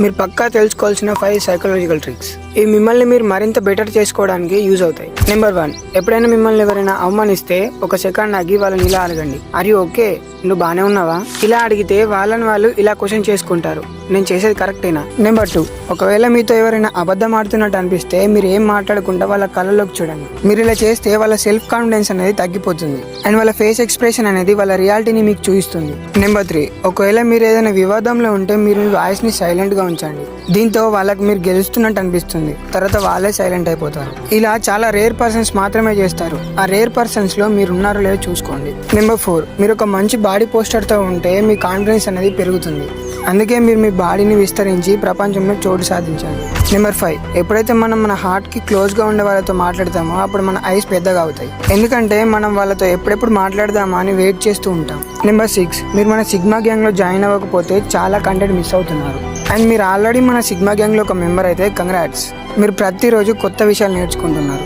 మీరు పక్కా తెలుసుకోవాల్సిన five psychological tricks ఇవి మిమ్మల్ని మీరు మరింత బెటర్ చేసుకోవడానికి యూజ్ అవుతాయి. నెంబర్ వన్ ఎప్పుడైనా మిమ్మల్ని ఎవరైనా అవమానిస్తే ఒక సెకండ్ ఆగి వాళ్ళని ఇలా అడగండి. అరి ఓకే నువ్వు బానే ఉన్నావా? ఇలా అడిగితే వాళ్ళని వాళ్ళు ఇలా క్వశ్చన్ చేసుకుంటారు. నేను చేసేది కరెక్టేనా నెంబర్ టూ ఒకవేళ మీతో ఎవరైనా అబద్ధం ఆడుతున్నట్టు అనిపిస్తే మీరు ఏం మాట్లాడకుండా వాళ్ళ కళ్ళలోకి చూడండి. మీరు ఇలా చేస్తే వాళ్ళ సెల్ఫ్ కాన్ఫిడెన్స్ అనేది తగ్గిపోతుంది. అండ్ వాళ్ళ ఫేస్ ఎక్స్ప్రెషన్ అనేది వాళ్ళ రియాలిటీని మీకు చూపిస్తుంది నెంబర్ త్రీ ఒకవేళ మీరు ఏదైనా వివాదంలో ఉంటే మీరు మీ వాయిస్ని సైలెంట్గా ఉంచండి. దీంతో వాళ్ళకి మీరు గెలుస్తున్నట్టు అనిపిస్తుంది. తర్వాత వాళ్ళే సైలెంట్ అయిపోతారు. ఇలా చాలా రేర్ పర్సన్స్ మాత్రమే చేస్తారు. ఆ రేర్ పర్సన్స్లో మీరు ఉన్నారో లేదో చూసుకోండి. నెంబర్ ఫోర్ మీరు ఒక మంచి బాడీ పోస్టర్తో ఉంటే మీ కాన్ఫిడెన్స్ అనేది పెరుగుతుంది. అందుకే మీరు మీ బాడీని విస్తరించి ప్రపంచంలో చోటు సాధించండి నెంబర్ ఫైవ్ ఎప్పుడైతే మనం మన హార్ట్కి క్లోజ్గా ఉండే వాళ్ళతో మాట్లాడతామో అప్పుడు మన ఐస్ పెద్దగా అవుతాయి. ఎందుకంటే మనం వాళ్ళతో ఎప్పుడెప్పుడు మాట్లాడదామా అని వెయిట్ చేస్తూ ఉంటాం. నెంబర్ సిక్స్ మీరు మన సిగ్మా గ్యాంగ్లో జాయిన్ అవ్వకపోతే చాలా కంటెంట్ మిస్ అవుతున్నారు. అండ్ మీరు ఆల్రెడీ మన సిగ్మా గ్యాంగ్లో ఒక మెంబర్ అయితే కంగ్రాట్స్ మీరు ప్రతిరోజు కొత్త విషయాలు నేర్చుకుంటున్నారు.